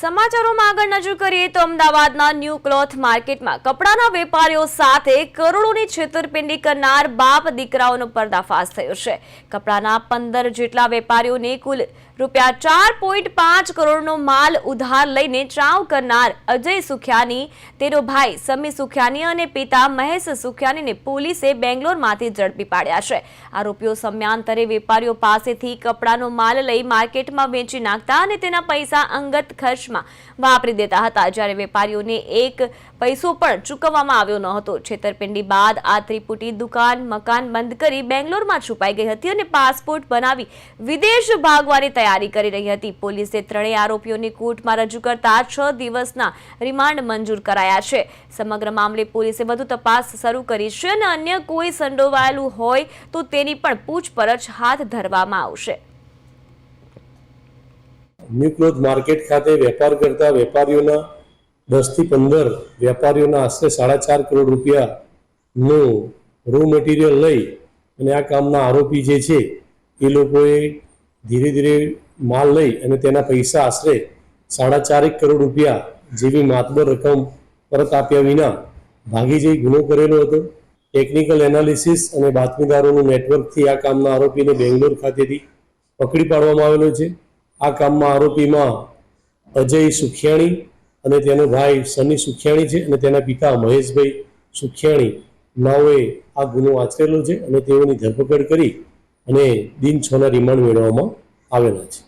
સમાચારોમાં આગળ નજર કરીએ તો અમદાવાદના ન્યૂ ક્લોથ માર્કેટમાં કપડાના વેપારીઓ સાથે કરોડોની છેતરપિંડી કરનાર બાપ દીકરાઓનો પર્દાફાશ થયો છે. કપડાના પંદર જેટલા વેપારીઓને કુલ રૂપિયા ચાર પોઈન્ટ પાંચ કરોડનો માલ ઉધાર લઈને ચાવ કરનાર અજય સુખિયાની, તેનો ભાઈ સમી સુખિયાની અને પિતા મહેશ સુખિયાનીને પોલીસે બેંગ્લોરમાંથી ઝડપી પાડ્યા છે. આરોપીઓ સમયાંતરે વેપારીઓ પાસેથી કપડાનો માલ લઈ માર્કેટમાં વેચી નાખતા અને તેના પૈસા અંગત ખર્ચમાં વાપરી દેતા હતા. જ્યારે વેપારીઓને એક પૈસો પણ ચૂકવવામાં આવ્યો ન હતો. છેતરપિંડી બાદ આ ત્રિપુટી દુકાન, મકાન બંધ કરી બેંગ્લોરમાં છુપાઈ ગઈ હતી અને પાસપોર્ટ બનાવી વિદેશ ભાગવાની તૈયારી કરી રહી હતી. પોલીસે ત્રણેય આરોપીઓને કોર્ટમાં રજૂ કરતા છ દિવસના રિમાન્ડ મંજૂર કરાયા છે. સમગ્ર મામલે પોલીસે વધુ તપાસ શરૂ કરી છે અને અન્ય કોઈ સંડોવાયેલું હોય તો તેની પણ પૂછપરછ હાથ ધરવામાં આવશે. ન્યૂ ક્લોથ માર્કેટ ખાતે વેપાર કરતા વેપારીઓના દસથી પંદર વેપારીઓના આશરે સાડા ચાર કરોડ રૂપિયાનું રો મટીરિયલ લઈ અને આ કામના આરોપી જે છે, એ લોકોએ ધીરે ધીરે માલ લઈ અને તેના પૈસા આશરે સાડા ચારેક કરોડ રૂપિયા જેવી માતબર રકમ પરત આપ્યા વિના ભાગી જઈ ગુનો કરેલો હતો. ટેકનિકલ એનાલિસિસ અને બાતમીદારોનું નેટવર્કથી આ કામના આરોપીને બેંગ્લોર ખાતેથી પકડી પાડવામાં આવેલો છે. આ કામમાં આરોપીમાં અજય સુખિયાણી અને તેનો ભાઈ સની સુખિયાણી છે અને તેના પિતા મહેશભાઈ સુખિયાણી. નાઓએ આ ગુનો આચરેલો છે અને તેઓની ધરપકડ કરી અને દિન છના રિમાન્ડ મેળવવામાં આવેલા છે.